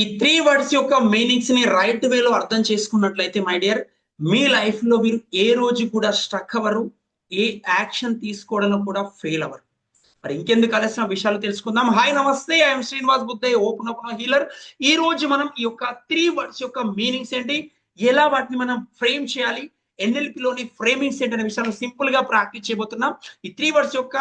ఈ three words యొక్క మీనింగ్స్ని right వేలో అర్థం చేసుకున్నట్లయితే మై డియర్ మీ లైఫ్లో మీరు ఏ రోజు కూడా స్ట్రక్ అవ్వరు ఏ యాక్షన్ తీసుకోవడంలో కూడా ఫెయిల్ అవ్వరు. మరి ఇంకెందుకు కలిసిన విషయాలు తెలుసుకుందాం. హాయ్ నమస్తే ఐఎమ్ శ్రీనివాస్ బుద్ధే ఓపెన్ ఓపెన్ హీలర్ ఈ రోజు మనం ఈ యొక్క త్రీ వర్డ్స్ యొక్క మీనింగ్స్ ఏంటి? ఎలా వాటిని మనం ఫ్రేమ్ చేయాలి? ఎన్ఎల్పిలోని ఫ్రేమింగ్స్ ఏంటి అనే విషయాలు సింపుల్గా ప్రాక్టీస్ చేయబోతున్నాం. ఈ త్రీ వర్డ్స్ యొక్క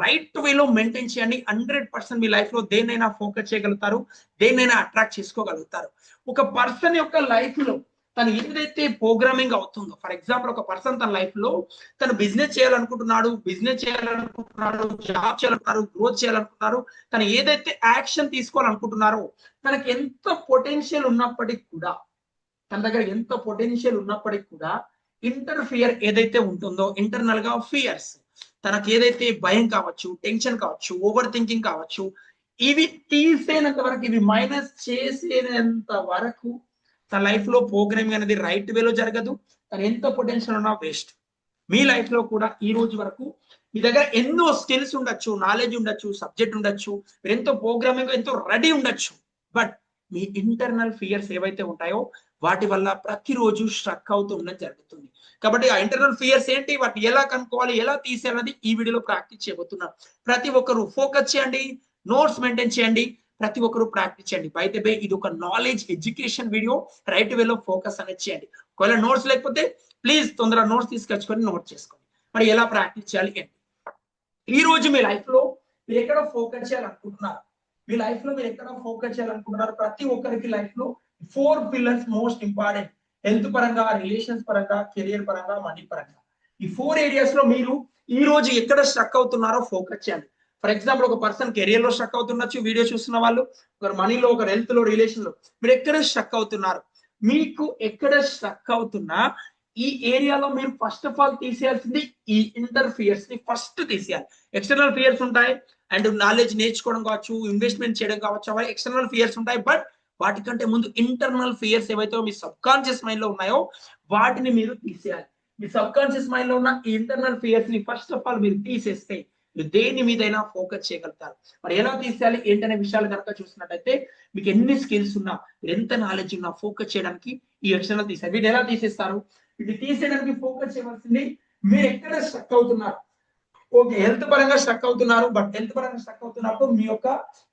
రైట్ వేలో మెయింటైన్ చేయండి. హండ్రెడ్ పర్సెంట్ మీ లైఫ్లో దేన్నైనా ఫోకస్ చేయగలుగుతారు దేన్నైనా అట్రాక్ట్ చేసుకోగలుగుతారు. ఒక పర్సన్ యొక్క లైఫ్లో తను ఏదైతే ప్రోగ్రామింగ్ అవుతుందో ఫర్ ఎగ్జాంపుల్ ఒక పర్సన్ తన లైఫ్లో తను బిజినెస్ చేయాలనుకుంటున్నాడు బిజినెస్ చేయాలనుకుంటున్నాడు జాబ్ చేయాలనుకున్నారు గ్రోత్ చేయాలనుకుంటున్నారు తను ఏదైతే యాక్షన్ తీసుకోవాలనుకుంటున్నారో తనకి ఎంత పొటెన్షియల్ ఉన్నప్పటికీ కూడా తన దగ్గర ఎంత పొటెన్షియల్ ఉన్నప్పటికీ కూడా ఇంటర్ఫియర్ ఏదైతే ఉంటుందో ఇంటర్నల్గా ఫియర్స్ తనకు ఏదైతే భయం కావచ్చు టెన్షన్ కావచ్చు ఓవర్ థింకింగ్ కావచ్చు ఇవి తీసేనంత వరకు ఇవి మైనస్ చేసేంత వరకు తన లైఫ్లో ప్రోగ్రామింగ్ అనేది రైట్ వేలో జరగదు. తను ఎంత పొటెన్షియల్ ఉన్నా వేస్ట్ మీ లైఫ్లో కూడా ఈ రోజు వరకు మీ దగ్గర ఎన్నో స్కిల్స్ ఉండొచ్చు నాలెడ్జ్ ఉండొచ్చు సబ్జెక్ట్ ఉండొచ్చు మీరు ఎంతో ప్రోగ్రామింగ్ ఎంతో రెడీ ఉండొచ్చు. బట్ మీ ఇంటర్నల్ ఫియర్స్ ఏవైతే ఉంటాయో వాటి వల్ల ప్రతిరోజు స్ట్రక్ అవుతూ ఉండడం జరుగుతుంది. కాబట్టి ఆ ఇంటర్నల్ ఫియర్స్ ఏంటి? వాటిని ఎలా కనుక్కోవాలి? ఎలా తీసేయాలన్నది ఈ వీడియోలో ప్రాక్టీస్ చేయబోతున్నాం. ప్రతి ఒక్కరు ఫోకస్ చేయండి నోట్స్ మెయింటైన్ చేయండి ప్రతి ఒక్కరు ప్రాక్టీస్ చేయండి. బయట బే ఇది ఒక నాలెడ్జ్ ఎడ్యుకేషన్ వీడియో రైట్ వేలో ఫోకస్ అనేది చేయండి. ఒకవేళ నోట్స్ లేకపోతే ప్లీజ్ తొందరగా నోట్స్ తీసుకొచ్చుకొని నోట్ చేసుకోండి. మరి ఎలా ప్రాక్టీస్ చేయాలి ఏంటి? ఈ రోజు మీ లైఫ్లో మీరు ఎక్కడ ఫోకస్ చేయాలనుకుంటున్నారు? మీ లైఫ్లో మీరు ఎక్కడ ఫోకస్ చేయాలనుకుంటున్నారు? ప్రతి ఒక్కరికి లైఫ్లో four pillars most important health పరంగా రిలేషన్స్ పరంగా కెరియర్ పరంగా మనీ పరంగా. ఈ ఫోర్ ఏరియాస్లో మీరు ఈ రోజు ఎక్కడ స్ట్రక్ అవుతున్నారో ఫోకస్ చేయాలి ఫర్ ఎగ్జాంపుల్ ఒక పర్సన్ కెరియర్లో స్ట్రక్ అవుతుండొచ్చు వీడియో చూస్తున్న వాళ్ళు ఒకరు మనీలో ఒకరు హెల్త్లో రిలేషన్లో. మీరు ఎక్కడ స్ట్రక్ అవుతున్నారు? మీకు ఎక్కడ స్ట్రక్ అవుతున్నా ఈ ఏరియాలో మీరు ఫస్ట్ ఆఫ్ ఆల్ తీసేయాల్సింది ఈ ఇంటర్ఫియర్స్ని ఫస్ట్ తీసేయాలి. ఎక్స్టర్నల్ ఫియర్స్ ఉంటాయి. అండ్ నాలెడ్జ్ నేర్చుకోవడం కావచ్చు ఇన్వెస్ట్మెంట్ చేయడం కావచ్చు అవి ఎక్స్టర్నల్ ఫియర్స్ ఉంటాయి. బట్ వాటికంటే ముందు ఇంటర్నల్ ఫియర్స్ ఏవైతే మీ సబ్ కాన్షియస్ మైండ్లో ఉన్నాయో వాటిని మీరు తీసేయాలి. మీ సబ్ కాన్షియస్ మైండ్లో ఉన్న ఈ ఇంటర్నల్ ఫియర్స్ని ఫస్ట్ ఆఫ్ ఆల్ మీరు తీసేస్తే మీరు దేని మీదైనా ఫోకస్ చేయగలుగుతారు. మరి ఎలా తీసేయాలి? ఏంటనే విషయాలు కనుక చూసినట్టయితే మీకు ఎన్ని స్కిల్స్ ఉన్నా మీరు ఎంత నాలెడ్జ్ ఉన్నా ఫోకస్ చేయడానికి ఈ ఎక్స్టర్నల్ తీసారు వీటిని ఎలా తీసేస్తారు? ఇది తీసేయడానికి ఫోకస్ చేయవలసింది మీరు ఎక్కడ స్ట్రక్ అవుతున్నారు? ఓకే హెల్త్ పరంగా స్ట్రక్ అవుతున్నారు బట్ హెల్త్ పరంగా స్ట్రక్ అవుతున్నప్పుడు మీ యొక్క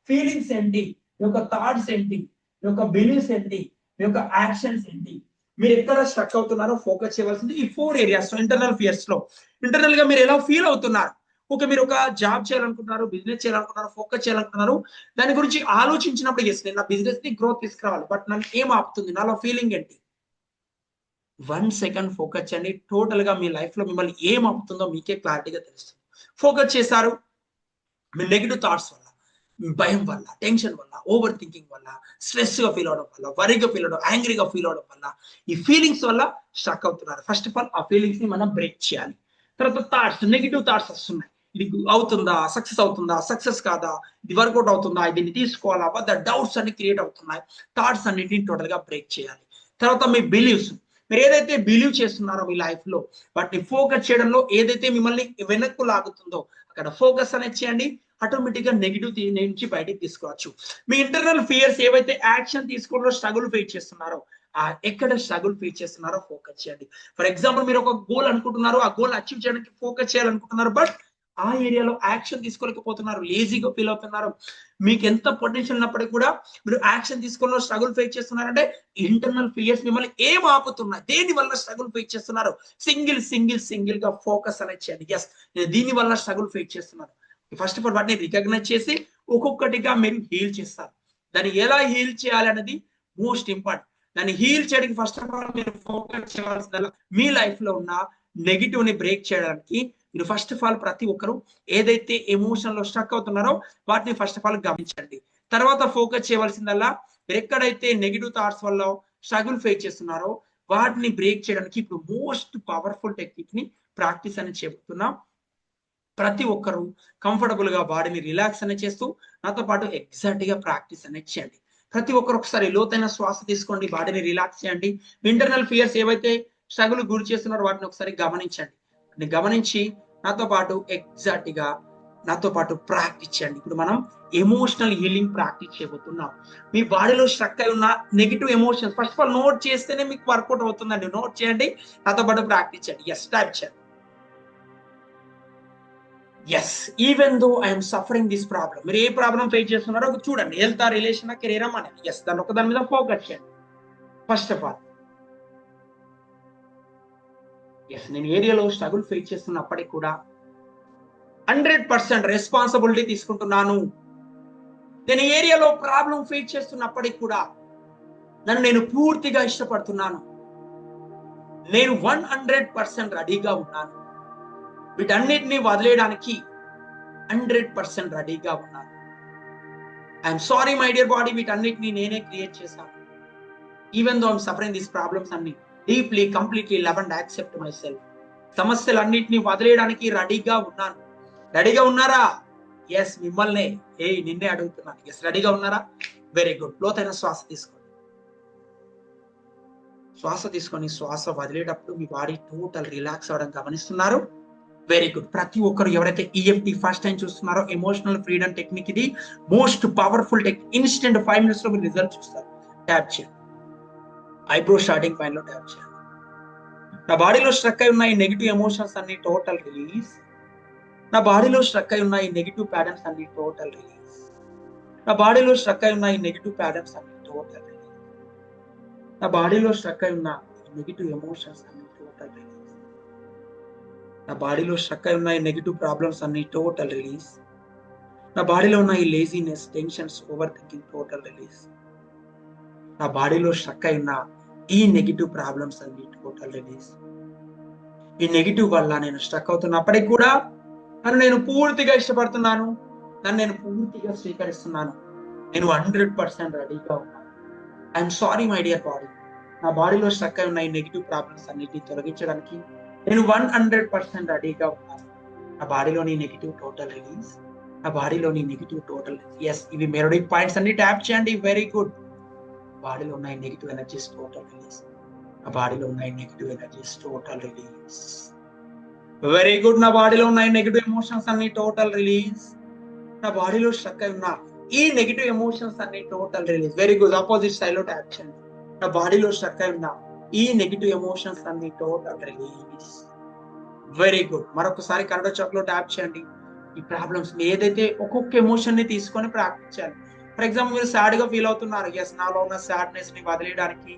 ఫీలింగ్స్ ఏంటి? మీ యొక్క థాట్స్ ఏంటి? మీ యొక్క బిలీఫ్స్ ఏంటి? మీ యొక్క యాక్షన్స్ ఏంటి? మీరు ఎక్కడ స్ట్రక్ అవుతున్నారో ఫోకస్ చేయవలసింది ఈ ఫోర్ ఏరియాస్ ఇంటర్నల్ ఫియర్స్లో. ఇంటర్నల్గా మీరు ఎలా ఫీల్ అవుతున్నారు? ఓకే మీరు ఒక జాబ్ చేయాలనుకుంటున్నారు బిజినెస్ చేయాలనుకుంటున్నారు ఫోకస్ చేయాలనుకుంటున్నారు. దాని గురించి ఆలోచించినప్పుడు ఎస్ నేను నా బిజినెస్ని గ్రోత్ తీసుకురావాలి. బట్ నన్ను ఏం ఆపుతుంది? నాలో ఫీలింగ్ ఏంటి? వన్ సెకండ్ ఫోకస్ చేయండి. టోటల్గా మీ లైఫ్లో మిమ్మల్ని ఏం ఆపుతుందో మీకే క్లారిటీగా తెలుస్తుంది. ఫోకస్ చేశారు. మీ నెగిటివ్ థాట్స్ భయం వల్ల టెన్షన్ వల్ల ఓవర్ థింకింగ్ వల్ల స్ట్రెస్గా ఫీల్ అవడం వల్ల వరిగా ఫీల్ అవడం యాంగ్రీగా ఫీల్ అవడం వల్ల ఈ ఫీలింగ్స్ వల్ల స్ట్రక్ అవుతున్నారు. ఫస్ట్ ఆఫ్ ఆల్ ఆ ఫీలింగ్స్ని మనం బ్రేక్ చేయాలి. తర్వాత థాట్స్ నెగిటివ్ థాట్స్ వస్తున్నాయి. ఇది అవుతుందా? సక్సెస్ అవుతుందా? సక్సెస్ కాదా? ఇది వర్కౌట్ అవుతుందా? దీన్ని తీసుకోవాలా? వద్ద? డౌట్స్ అన్ని క్రియేట్ అవుతున్నాయి. థాట్స్ అన్నిటిని టోటల్గా బ్రేక్ చేయాలి. తర్వాత మీ బిలీవ్స్ మీరు ఏదైతే బిలీవ్ చేస్తున్నారో మీ లైఫ్లో వాటిని ఫోకస్ చేయడంలో ఏదైతే మిమ్మల్ని వెనక్కు లాగుతుందో అక్కడ ఫోకస్ అనేది చేయండి. ఆటోమేటిక్గా నెగిటివ్ నుంచి బయటికి తీసుకోవచ్చు మీ ఇంటర్నల్ ఫియర్స్ ఏవైతే యాక్షన్ తీసుకోవడంలో స్ట్రగుల్ ఫేస్ చేస్తున్నారో ఆ ఎక్కడ స్ట్రగుల్ ఫేస్ చేస్తున్నారో ఫోకస్ చేయండి. ఫర్ ఎగ్జాంపుల్ మీరు ఒక గోల్ అనుకుంటున్నారు ఆ గోల్ అచీవ్ చేయడానికి ఫోకస్ చేయాలనుకుంటున్నారు బట్ ఆ ఏరియాలో యాక్షన్ తీసుకోలేకపోతున్నారు లేజీగా ఫీల్ అవుతున్నారు. మీకు ఎంత పొటెన్షియల్ ఉన్నప్పటికీ కూడా మీరు యాక్షన్ తీసుకోవడంలో స్ట్రగుల్ ఫేస్ చేస్తున్నారంటే ఇంటర్నల్ ఫియర్స్ మిమ్మల్ని ఏం ఆపుతున్నాయి? దేని వల్ల స్ట్రగుల్ ఫేస్ చేస్తున్నారు? సింగిల్ సింగిల్ సింగిల్గా ఫోకస్ అనేది చేయండి. ఎస్ నేను దీని వల్ల స్ట్రగుల్ ఫేస్ చేస్తున్నారు ఫస్ట్ ఆఫ్ ఆల్ వాటిని రికగ్నైజ్ చేసి ఒక్కొక్కటిగా మీరు హీల్ చేస్తారు. దాన్ని ఎలా హీల్ చేయాలి అనేది మోస్ట్ ఇంపార్టెంట్ దాన్ని హీల్ చేయడానికి ఫస్ట్ ఆఫ్ ఆల్ మీరు ఫోకస్ చేయాల్సిన మీ లైఫ్లో ఉన్న నెగిటివ్ని బ్రేక్ చేయడానికి మీరు ఫస్ట్ ఆఫ్ ఆల్ ప్రతి ఒక్కరు ఏదైతే ఎమోషన్లో స్ట్రక్ అవుతున్నారో వాటిని ఫస్ట్ ఆఫ్ ఆల్ గమనించండి. తర్వాత ఫోకస్ చేయవలసిందల్లా మీరు ఎక్కడైతే నెగిటివ్ థాట్స్ వల్ల స్ట్రగుల్ ఫేస్ చేస్తున్నారో వాటిని బ్రేక్ చేయడానికి ఇప్పుడు మోస్ట్ పవర్ఫుల్ టెక్నిక్ని ప్రాక్టీస్ అని చెబుతున్నాం. ప్రతి ఒక్కరు కంఫర్టబుల్గా బాడీని రిలాక్స్ అనే చేస్తూ నాతో పాటు ఎగ్జాక్ట్గా ప్రాక్టీస్ అనేది చేయండి. ప్రతి ఒక్కరు ఒకసారి లోతైన శ్వాస తీసుకోండి బాడీని రిలాక్స్ చేయండి. ఇంటర్నల్ ఫియర్స్ ఏవైతే స్ట్రగుల్ గురి చేస్తున్నారో వాటిని ఒకసారి గమనించండి. గమనించి నాతో పాటు ఎగ్జాక్ట్గా నాతో పాటు ప్రాక్టీస్ చేయండి. ఇప్పుడు మనం ఎమోషనల్ హీలింగ్ ప్రాక్టీస్ చేయబోతున్నాం. మీ బాడీలో స్ట్రక్ అయి ఉన్న negative emotions first of all note చేస్తేనే మీకు వర్కౌట్ అవుతుందండి. నోట్ చేయండి నాతో పాటు ప్రాక్టీస్ చేయండి. ఎస్ టైప్ చేయండి. Yes even though I'm suffering this problem మీరు ఏ ప్రాబ్లం ఫేస్ చేస్తున్నారో చూడండి. హెల్త్ ఆ రిలేషన్ కెరీర్ అనేది ఎస్ దాని ఒక దాని మీద ఫోకస్ చేయండి. ఫస్ట్ ఆఫ్ ఆల్ ఎస్ నేను ఏరియాలో స్ట్రగుల్ ఫేస్ చేస్తున్నప్పటికీ కూడా హండ్రెడ్ పర్సెంట్ రెస్పాన్సిబిలిటీ తీసుకుంటున్నాను. నేను ఏరియాలో ప్రాబ్లం ఫేస్ చేస్తున్నప్పటికి కూడా నన్ను నేను పూర్తిగా ఇష్టపడుతున్నాను. నేను వన్ హండ్రెడ్ పర్సెంట్ రెడీగా ఉన్నాను. వీటన్నిటిని వదిలేయడానికి హండ్రెడ్ పర్సెంట్ రెడీగా ఉన్నాను. I'm sorry my dear body వీటన్నిటిని నేనే క్రియేట్ చేశాను. Even though I'm suffering these problems అన్ని deeply completely love and accept myself సమస్యలన్నింటినీ వదిలేయడానికి రెడీగా ఉన్నాను. రెడీగా ఉన్నారా? ఎస్ మిమ్మల్ని. ఏ నిన్నే అడుగుతున్నాను. ఎస్ రెడీగా ఉన్నారా? వెరీ గుడ్ లోతైన శ్వాస తీసుకోండి. శ్వాస తీసుకొని శ్వాస వదిలేటప్పుడు మీ బాడీ టోటల్ రిలాక్స్ అవ్వడం గమనిస్తున్నారు. వెరీ గుడ్ ప్రతి ఒక్కరు ఎవరైతే ఈఎఫ్టీ ఫస్ట్ టైం చూస్తున్నారో ఎమోషనల్ ఫ్రీడమ్ టెక్నిక్ ఇది. Most powerful tech instant five మినిట్స్లో మీరు రిజల్ట్ చూస్తారు. ట్యాప్ చేయండి ఐబ్రో స్టార్టింగ్ పాయింట్లో ట్యాప్ చేయాలి. నా బాడీలో స్ట్రక్ అయి ఉన్న ఈ నెగిటివ్ ఎమోషన్స్ అన్ని టోటల్ రిలీజ్ నా బాడీలో స్ట్రక్ అయి ఉన్న ఈ నెగిటివ్ ప్యాటర్న్స్ అన్ని టోటల్ రిలీజ్ నా బాడీలో స్ట్రక్ అయి ఉన్న ఈ నెగిటివ్ ప్యాటర్న్స్ అన్ని టోటల్ రిలీజ్ నా బాడీలో స్ట్రక్ అయి ఉన్న నెగిటివ్ ఎమోషన్స్ అన్ని టోటల్ రిలీజ్ నా బాడీలో స్ట్రక్ అయి ఉన్న ఈ నెగిటివ్ ప్రాబ్లమ్స్ అన్ని టోటల్ రిలీజ్ నా బాడీలో ఉన్న ఈ laziness tensions over thinking total release నా బాడీలో స్ట్రక్ అయి ఉన్న ఈ నెగిటివ్ ప్రాబ్లమ్స్ అన్ని టోటల్ రిలీజ్ ఈ నెగిటివ్ వల్ల నేను స్ట్రక్ అవుతున్నప్పటికి కూడా నన్ను నేను పూర్తిగా ఇష్టపడుతున్నాను. నన్ను నేను పూర్తిగా స్వీకరిస్తున్నాను. నేను హండ్రెడ్ పర్సెంట్ రెడీగా ఉన్నాను. I'm sorry my dear body నా బాడీలో స్ట్రక్ అయి ఉన్న ఈ నెగిటివ్ ప్రాబ్లమ్స్ అన్నిటిని తొలగించడానికి నేను వన్ హండ్రెడ్ పర్సెంట్ రెడీగా ఉన్నాను. నా బాడీలోని నెగిటివ్ టోటల్ రిలీజ్ నా బాడీలోని నెగిటివ్ టోటల్ ఎస్ ఇవి మెరోడిక్ పాయింట్స్ అన్ని ట్యాప్ చేయండి. వెరీ గుడ్ బాడీలో ఉన్న నెగిటివ్ ఎనర్జీస్ టోటల్ రిలీజ్ నా బాడీలో ఉన్న negative energies total release very good నా బాడీలో ఉన్న నెగిటివ్ ఎమోషన్స్ అన్ని టోటల్ రిలీజ్ నా బాడీలో స్ట్రక్ అయి ఉన్న ఈ నెగిటివ్ ఎమోషన్స్ అన్ని టోటల్ రిలీజ్ వెరీ గుడ్ ఆపోజిట్లో ట్యాప్ చేయండి నా బాడీలో స్ట్రక్ అయి ఉన్న ఈ నెగిటివ్ ఎమోషన్స్ అన్ని టోటల్ రిలీజ్ వెరీ గుడ్ మరొకసారి కన్నడ చాక్లో ట్యాప్ చేయండి. ఈ ప్రాబ్లమ్స్ ఏదైతే ఒక్కొక్క ఎమోషన్ని తీసుకొని ప్రాక్టీస్ చేయాలి ఫర్ ఎగ్జాంపుల్ మీరు సాడ్గా ఫీల్ అవుతున్నారు. ఎస్ నాలో ఉన్న సాడ్నెస్ని వదిలేయడానికి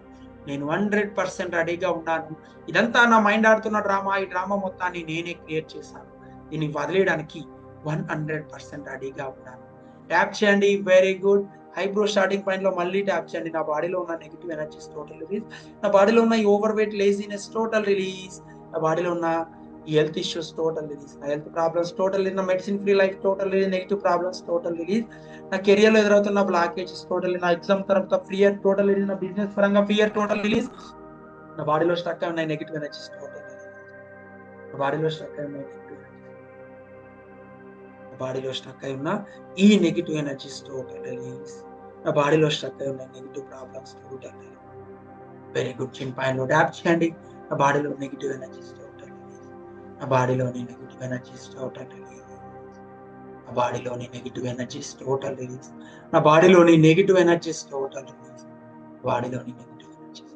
నేను హండ్రెడ్ పర్సెంట్ రెడీగా ఉన్నాను. ఇదంతా నా మైండ్ ఆడుతున్న డ్రామా ఈ డ్రామా మొత్తాన్ని నేనే క్రియేట్ చేశాను. దీన్ని వదిలేయడానికి వన్ హండ్రెడ్ పర్సెంట్ రెడీగా ఉన్నాను. ట్యాప్ చేయండి. వెరీ గుడ్ హైబ్రో స్టార్టింగ్ పాయింట్లో మళ్ళీ ట్యాప్ చేయండి. నా బాడీలో ఉన్న నెగిటివ్ ఎనర్జీస్ టోటల్ రిలీజ్ నా బాడీలో ఉన్న ఈ overweight laziness total release నా బాడీలో ఉన్న ఈ హెల్త్ ఇష్యూస్ టోటల్ రిలీజ్ నా హెల్త్ ప్రాబ్లమ్స్ టోటల్ రిలీజ్ నా medicine free life total release negative problems total release నా కెరియర్లో ఎదురవుతున్న బ్లాకేజెస్ టోటల్ నా ఎగ్జామ్ తర్వాత ఫియర్ టోటల్ రిలీజ్ నా బిజినెస్ పరంగా ఫియర్ టోటల్ రిలీజ్ నా బాడీలో స్ట్రక్ అయి ఉన్నాయి నెగిటివ్ ఎనర్జీస్ టోటల్ నా బాడీలో స్ట్రక్ అయి ఉన్నాయి నెగిటివ్ నా బాడీలో స్ట్రక్ అయి ఉన్న ఈ నెగిటివ్ ఎనర్జీస్ టోటల్ రిలీజ్ నా బాడీలో స్ట్రక్ అయి ఉన్న negative problems total very good chin పైన ట్యాప్ చేయండి నా బాడీలో నెగిటివ్ ఎనర్జీస్ ఆ బాడీలోని నెగిటివ్ ఎనర్జీస్ టోటల్ రిలీజ్ నా బాడీలోని నెగిటివ్ ఎనర్జీస్ టోటల్ రిలీజ్ నా బాడీలోని నెగిటివ్ ఎనర్జీస్ టోటల్ రిలీజ్ బాడీలోని నెగిటివ్ ఎనర్జీస్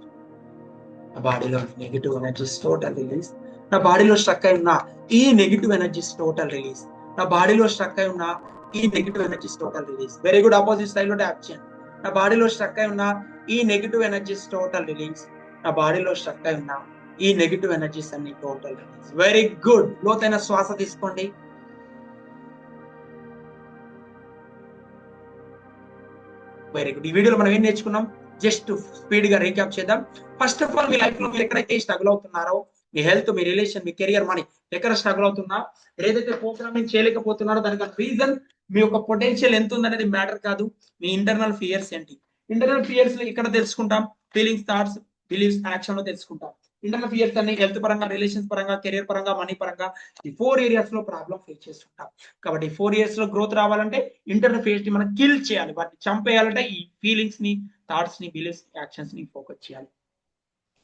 నా బాడీలోని నెగిటివ్ ఎనర్జీస్ టోటల్ రిలీజ్ నా బాడీలో స్ట్రక్ అయి ఉన్న ఈ నెగిటివ్ ఎనర్జీస్ టోటల్ రిలీజ్ నా బాడీలో స్ట్రక్ అయి ఉన్న ఈ negative energies total release very good opposite సైడ్లో ట్యాప్ చేయండి. నా బాడీలో స్ట్రక్ అయి ఉన్న ఈ నెగిటివ్ ఎనర్జీస్ టోటల్ రిలీజ్ నా బాడీలో స్ట్రక్ అయి ఉన్న ఈ నెగిటివ్ ఎనర్జీస్ అన్ని టోటల్ రిలీజ్ వెరీ గుడ్ లోతైన శ్వాస తీసుకోండి. వెరీ గుడ్ ఈ వీడియోలో మనం ఏం నేర్చుకున్నాం? జస్ట్ స్పీడ్గా రీక్యాప్ చేద్దాం. ఫస్ట్ ఆఫ్ ఆల్ మీ లైఫ్లో మీరు ఎక్కడైతే స్ట్రగుల్ అవుతున్నారో మీ హెల్త్ మీ రిలేషన్ మీ కెరియర్ మనీ ఎక్కడ స్ట్రగుల్ అవుతున్నా ఏదైతే ప్రోగ్రామింగ్ చేయలేకపోతున్నారో దానికి రీజన్ మీ యొక్క పొటెన్షియల్ ఎంత ఉందనేది మ్యాటర్ కాదు. మీ ఇంటర్నల్ ఫియర్స్ ఏంటి? ఇంటర్నల్ ఫియర్స్ ఇక్కడ తెలుసుకుంటాం? ఫీలింగ్స్ థాట్స్ బిలీవ్స్ యాక్షన్లో తెలుసుకుంటాం. ఇంటర్నల్ ఫియర్స్ అన్ని హెల్త్ పరంగా రిలేషన్స్ పరంగా కెరియర్ పరంగా మనీ పరంగా ఈ ఫోర్ ఏరియాస్లో ప్రాబ్లం ఫేస్ చేస్తుంటాం. కాబట్టి ఫోర్ ఇయర్స్లో గ్రోత్ రావాలంటే ఇంటర్నల్ ఫియర్స్ని మనం కిల్ చేయాలి. వాటిని చంపేయాలంటే ఈ ఫీలింగ్స్ని థాట్స్ని బిలీఫ్స్ యాక్షన్స్ని ఫోకస్ చేయాలి.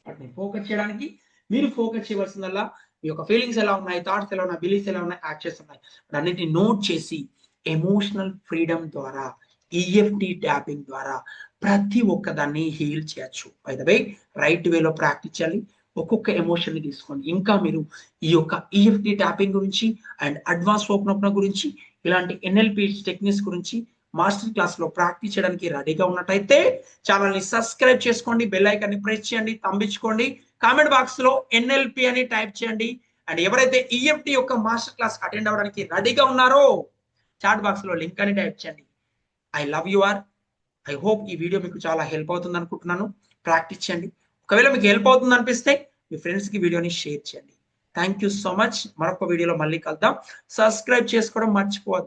వాటిని ఫోకస్ చేయడానికి మీరు ఫోకస్ చేయవలసిందల్లా మీ యొక్క ఫీలింగ్స్ ఎలా ఉన్నాయి థాట్స్ ఎలా ఉన్నాయి బిలీఫ్స్ ఎలా ఉన్నాయి యాక్షన్స్ ఉన్నాయి. అన్నిటిని నోట్ చేసి ఎమోషనల్ ఫ్రీడమ్ ద్వారా ఈఎఫ్టి ట్యాపింగ్ ద్వారా ప్రతి ఒక్కదాన్ని హీల్ చేయొచ్చు. బై ద వే రైట్ వేలో ప్రాక్టీస్ చేయాలి. ఒక్కొక్క ఎమోషన్ తీసుకోండి. ఇంకా మీరు ఈ యొక్క ఈఎఫ్టి ట్యాపింగ్ గురించి అండ్ అడ్వాన్స్ ఓపెన్ గురించి ఇలాంటి ఎన్ఎల్పి టెక్నిక్స్ గురించి మాస్టర్ క్లాస్లో ప్రాక్టీస్ చేయడానికి రెడీగా ఉన్నట్టయితే ఛానల్ని సబ్స్క్రైబ్ చేసుకోండి. బెల్ ఐకాన్ని ప్రెస్ చేయండి. తంబించుకోండి. కామెంట్ బాక్స్లో ఎన్ఎల్పి అని టైప్ చేయండి. అండ్ ఎవరైతే ఈఎఫ్టి యొక్క మాస్టర్ క్లాస్ అటెండ్ అవ్వడానికి రెడీగా ఉన్నారో చాట్ బాక్స్లో లింక్ అని టైప్ చేయండి. I love you or I hope ఈ వీడియో మీకు చాలా హెల్ప్ అవుతుంది అనుకుంటున్నాను. ప్రాక్టీస్ చేయండి. ఒకవేళ మీకు హెల్ప్ అవుతుంది అనిపిస్తే మీ ఫ్రెండ్స్కి వీడియోని షేర్ చేయండి. థ్యాంక్ యూ సో మచ్ మరొక వీడియోలో మళ్ళీ కలుద్దాం. సబ్స్క్రైబ్ చేసుకోవడం మర్చిపోవద్దు.